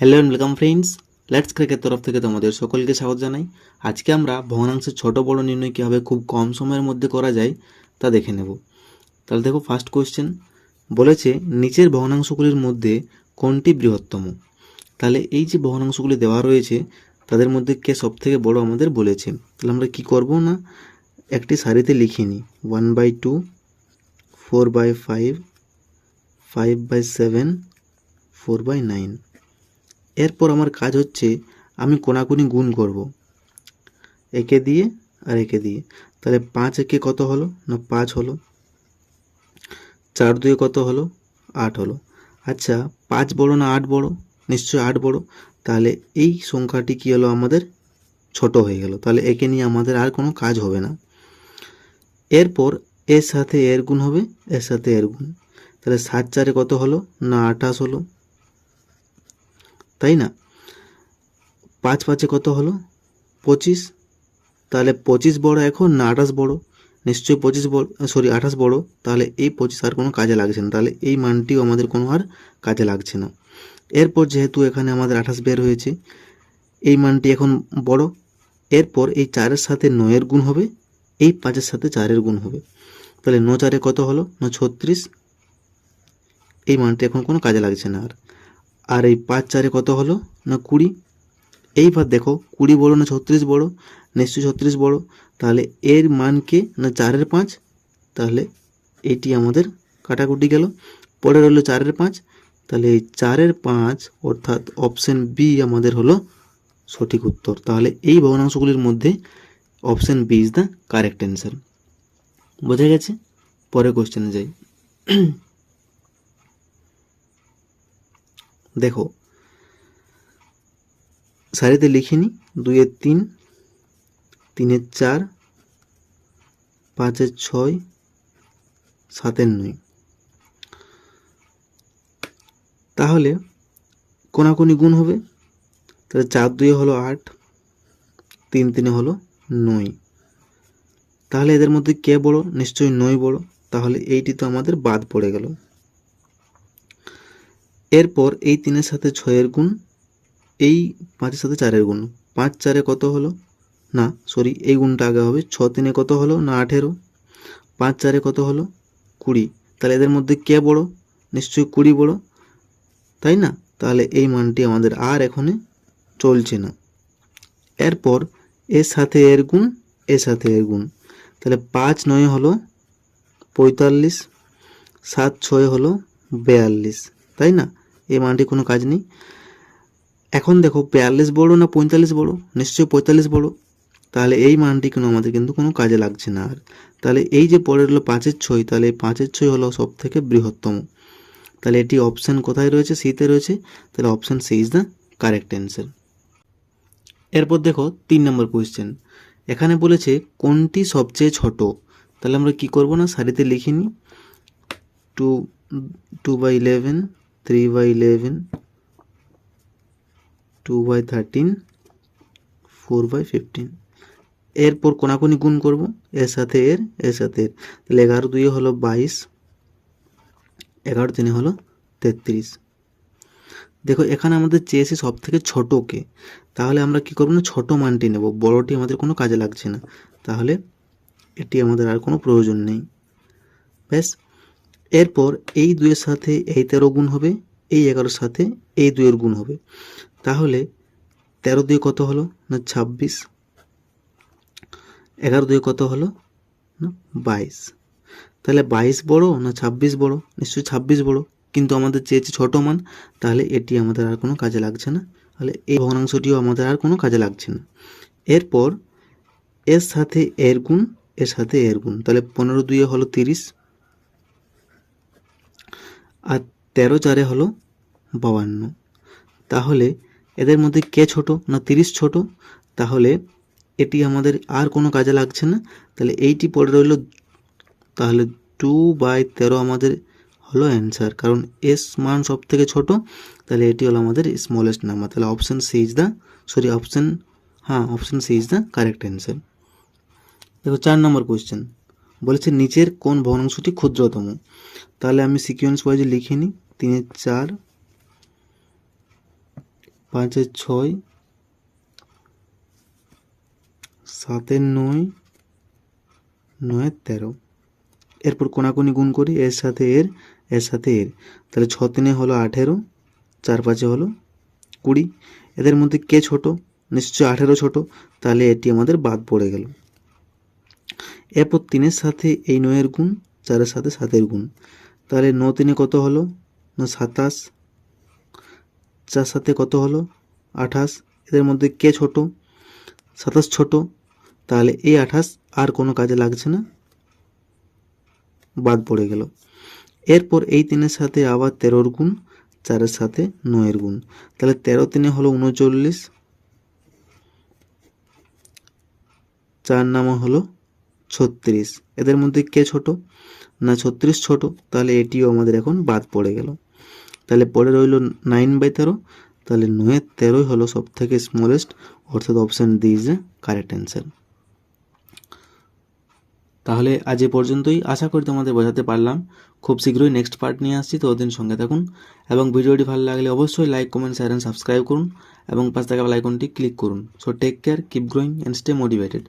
Hello and welcome friends let's cricket তরফ থেকে তোমাদের সকলকে স্বাগত জানাই। আজকে আমরা ভগ্নাংশের ছোট বড় নির্ণয় কীভাবে খুব কম সময়ের মধ্যে করা যায় তা দেখে নেব। তাহলে দেখো ফার্স্ট কোয়েশ্চেন বলেছে, নিচের ভগ্নাংশগুলির মধ্যে কোনটি বৃহত্তম? তাহলে এই যে ভগ্নাংশগুলি দেওয়া রয়েছে, তাদের মধ্যে কে সব থেকে বড় আমাদের বলেছে। তাহলে আমরা কি করব না? একটি সারিতে লিখে নিই one by two four by five five by seven four by nine এরপর আমার কাজ হচ্ছে আমি কোনাকুনি গুণ করব। একে দিয়ে আর একে দিয়ে। তাহলে পাঁচ একে কত হলো? না, পাঁচ হলো। চার দুয়ে কত হলো? আট হলো। আচ্ছা পাঁচ বড় না আট বড়? নিশ্চয়ই আট বড়। তাহলে এই সংখ্যাটি কী হলো? আমাদের ছোট হয়ে গেল। তাহলে একে নিয়ে আমাদের আর কোনো কাজ হবে না। এরপর এর সাথে এর গুণ হবে এর সাথে এর গুণ। তাহলে সাত চারে কত হলো? না, আঠাশ হলো। তাই না? পাঁচ পাঁচে কত হলো? পঁচিশ। তাহলে পঁচিশ বড় এখন, না আঠাশ বড়? নিশ্চয়ই পঁচিশ বড়, সরি, আঠাশ বড়। তাহলে এই পঁচিশ আর কোনো কাজে লাগছে না। তাহলে এই মানটিও আমাদের কোনো আর কাজে লাগছে না। এরপর যেহেতু এখানে আমাদের আঠাশ বের হয়েছে, এই মানটি এখন বড়। এরপর এই চারের সাথে নয়ের গুণ হবে এই পাঁচের সাথে চারের গুণ হবে। তাহলে ন চারে কত হলো? না ছত্রিশ। এই মানটি এখন কোনো কাজে লাগছে না আর। আর এই পাঁচ চারে কত হলো? না কুড়ি। এইবার দেখো, কুড়ি বড় না ছত্রিশ বড়? নিশ্চয়ই ছত্রিশ বড়। তাহলে এর মানকে না চারের পাঁচ? তাহলে এটি আমাদের কাটাকুটি গেল। পরে রইল চারের পাঁচ। তাহলে এই চারের পাঁচ, অর্থাৎ অপশন বি আমাদের হলো সঠিক উত্তর। তাহলে এই ভগ্নাংশগুলির মধ্যে option B is the correct answer. বোঝা গেছে? পরে কোশ্চেনে যাই। দেখো, সারিতে লিখে নি, দুইয়ের তিন, তিনের চার, পাঁচের ছয়, সাতের নয়। তাহলে কোনাকুনি গুণ হবে। তাহলে চার দুয়ে হলো আট, তিন তিনে হলো নয় তাহলে এদের মধ্যে কে বড়? নিশ্চয়ই নয় বড়। তাহলে এইটি তো আমাদের বাদ পড়ে গেল। এরপর এই তিনের সাথে ছয়ের গুণ, এই পাঁচের সাথে চারের গুণ। পাঁচ চারে কত হলো? না সরি এই গুণটা আগে হবে। ছ তিনে কত হলো? না, আঠেরো। পাঁচ চারে কত হলো? কুড়ি। তাহলে এদের মধ্যে কে বড়? নিশ্চয়ই কুড়ি বড়। তাই না? তাহলে এই মানটি আমাদের আর এখানে চলছে না। এরপর এর সাথে এর গুণ এর সাথে এর গুণ। তাহলে পাঁচ নয় হলো পঁয়তাল্লিশ, সাত ছয় হলো বেয়াল্লিশ, তাই না? এই মানটি কোনো কাজ নেই। এখন দেখো, বিয়াল্লিশ বড় না পঁয়তাল্লিশ বড়? নিশ্চয়ই পঁয়তাল্লিশ বড়। তাহলে এই মানটি কিন্তু আমাদের কিন্তু কোনো কাজে লাগছে না আর। তাহলে এই যে পরে হলো পাঁচের ছয়, তাহলে এই পাঁচের ছয় হলো সব থেকে বৃহত্তম। তাহলে এটি অপশান কোথায় রয়েছে? সিতে রয়েছে। তাহলে option C is the correct answer এরপর দেখো তিন নম্বর কোয়েশ্চেন এখানে বলেছে, কোনটি সবচেয়ে ছোট? তাহলে আমরা কি করব না? সারিতে লিখে নিই। Two two by eleven three by eleven two by thirteen four by fifteen এরপর কোনাকুনি গুণ করব। এর সাথে এর এর সাথে এর। তাহলে এগারো দুই হলো বাইশ, এগারো তিনে হলো তেত্রিশ। দেখো, এখানে আমাদের চেয়েছে সব থেকে ছোটোকে তাহলে আমরা কি করব না? ছোটো মানটি নেব। বড়টি আমাদের কোনো কাজে লাগছে না। তাহলে এটি আমাদের আর কোনো প্রয়োজন নেই। ব্যাস। এরপর এই দুয়ের সাথে এই তেরো গুণ হবে, এই এগারোর সাথে এই দুয়ের গুণ হবে। তাহলে তেরো দুয়ে কত হলো? না, ছাব্বিশ। এগারো দুই কত হলো? না, বাইশ। তাহলে বাইশ বড় না, ছাব্বিশ বড়? নিশ্চয়ই ছাব্বিশ বড়। কিন্তু আমাদের চেয়েছে ছোটো মান, তাহলে এটি আমাদের আর কোনো কাজে লাগছে না। তাহলে এই ভগ্নাংশটিও আমাদের আর কোনো কাজে লাগছে না। এরপর এর সাথে এর গুণ, এর সাথে এর গুণ। তাহলে পনেরো দুইয়ে হলো তিরিশ, আর তেরো চারে হলো বাউান্ন তাহলে এদের মধ্যে কে ছোট না তিরিশ ছোট? তাহলে এটি আমাদের আর কোনো কাজে লাগছে না। তাহলে এইটি পড়ে রইল, তাহলে টু বাই তেরো আমাদের হলো অ্যান্সার কারণ এস মান সব থেকে ছোট, তাহলে এটি হলো আমাদের স্মলেস্ট নাম্বার তাহলে option C is the sorry option হ্যাঁ option C is the correct answer দেখো, চার নম্বর কোয়েশ্চেন বলেছে নিচের কোন ভগ্নাংশটি ক্ষুদ্রতম, তাহলে আমি সিকোয়েন্স ওয়াইজে লিখে নিই তিনের চার পাঁচের ছয় সাতের নয় নয়ের তেরো, এরপর কোনাকুনি গুণ করি, এর সাথে এর এর সাথে এর। তাহলে ছ তিনে হলো আঠেরো, চার পাঁচে হলো কুড়ি। এদের মধ্যে কে ছোট? নিশ্চয় আঠেরো ছোট। তাহলে এটি আমাদের বাদ পড়ে গেল। এরপর তিনের সাথে এই নয়ের গুণ, চারের সাথে সাতের গুণ। তাহলে ন তিনে কত হলো? না সাতাশ। চার সাথে কত হলো? আঠাশ। এদের মধ্যে কে ছোট? সাতাশ ছোট। তাহলে এই আঠাশ আর কোনো কাজে লাগছে না। বাদ পড়ে গেল। এরপর এই তিনের সাথে আবার তেরোর গুণ, চারের সাথে নয়ের গুণ। তাহলে তেরো তিনে হলো উনচল্লিশ, চার নামা হলো ছত্রিশ। এদের মধ্যে কে ছোট? না, ছত্রিশ ছোট, তাহলে এটিও আমাদের এখন বাদ পড়ে গেল। তাহলে পরে রইল নাইন বাই তেরো, তাহলে নয়ের তেরোই হলো সব থেকে স্মলেস্ট অর্থাৎ option D is a correct answer তাহলে আজ এ পর্যন্তই। আশা করি তোমাদের বোঝাতে পারলাম। খুব শীঘ্রই নেক্সট পার্ট নিয়ে আসছি, তো ওদিন সঙ্গে থাকুন। এবং ভিডিওটি ভালো লাগলে অবশ্যই like comment share and subscribe করুন। এবং পাশে থাকা আইকনটি ক্লিক করুন। So take care keep growing and stay motivated